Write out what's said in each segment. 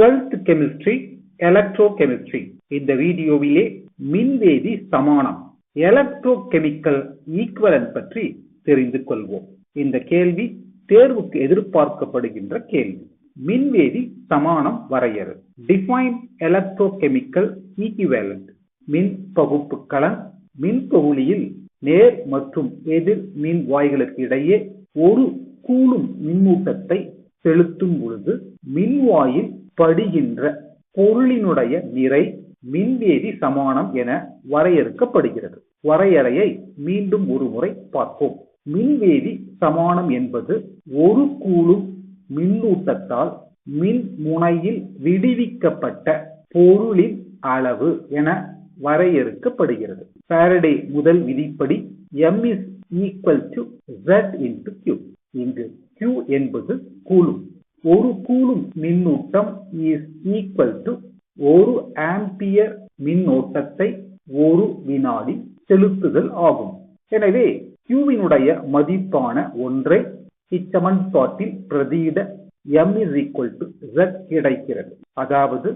Twelfth chemistry electro chemistry இந்த வீடியோவிலே மின்வேதி சமானம் electro chemical ஈக்குவலன் பற்றி தெரிந்து கொள்வோம். இந்த கேள்வி தேர்வுக்கு எதிர்பார்க்கப்படுகின்ற கேள்வி. மின்வேதி சமானம் வரையறு. டிஃபைன் எலக்ட்ரோ கெமிக்கல் ஈக்குவேலண்ட் மின் பகுப்பு கலன் மின்பகுளியில் நேர் மற்றும் எதிர் மின் வாய்களுக்கு இடையே ஒரு கூலும் மின்னூட்டத்தை செலுத்தும் பொழுது மின்வாயில் படுகின்ற பொருளினுடைய நிறை மின்வேதி சமானம் என வரையறுக்கப்படுகிறது. வரையறையை மீண்டும் ஒரு முறை பார்ப்போம். மின்வேதி சமானம் என்பது ஒரு கூலும் மின்னூட்டத்தால் மின் முனையில் விடுவிக்கப்பட்ட பொருளின் அளவு என வரையறுக்கப்படுகிறது. பாரடே முதல் விதிப்படி M is equal to z into q. இங்கு q என்பது கூலும் ஒரு கூலும் மின்னூட்டம் இஸ் ஈக்குவல் டு ஒரு ஆம்பியர் மின்னோட்டத்தை ஒரு வினாடி செலுத்துதல் ஆகும். எனவே கியூவினுடைய மதிப்பான ஒன்றை இச்சமன்பாட்டில் பிரதியிட M is equal to Z கிடைக்கிறது. அதாவது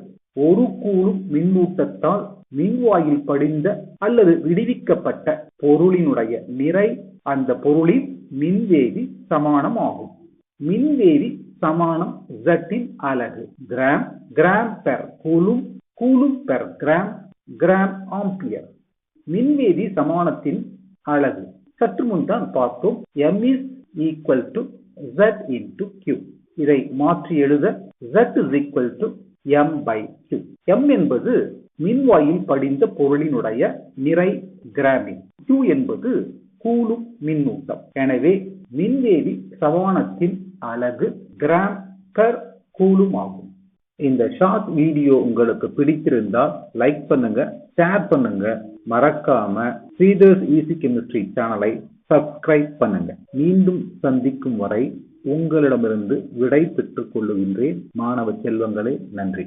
ஒரு கூலும் மின்னூட்டத்தால் மின்வாயில் படிந்த அல்லது விடுவிக்கப்பட்ட பொருளினுடைய நிறை அந்த பொருளின் மின்வேதி சமானம் ஆகும் மின்வேதி சமானம் Z இன் அலகு. Gram gram per coulomb coulomb per gram gram ampere மின்வேதி சமானத்தின் அலகு. சற்று முன் தான் பார்த்தோம். M is equal to z into q. இதை மாற்றி எழுத z is equal to m by q. M என்பது மின்வாயில் படிந்த பொருளினுடைய நிறை கிராமின் q என்பது கூலும் மின்னூட்டம். எனவே மின்வேதி சமானத்தின் அலகு கிராம் பெர் கூலும் ஆகும். இந்த ஷார்ட் வீடியோ உங்களுக்கு பிடித்திருந்தால் லைக் பண்ணுங்க ஷேர் பண்ணுங்க. மறக்காம ஸ்ரீதர்ஸ் ஈசி கெமிஸ்ட்ரி சேனலை சப்ஸ்கிரைப் பண்ணுங்க. மீண்டும் சந்திக்கும் வரை உங்களிடமிருந்து விடை பெற்றுக் கொள்ளுகின்றேன். மாணவ செல்வங்களே நன்றி.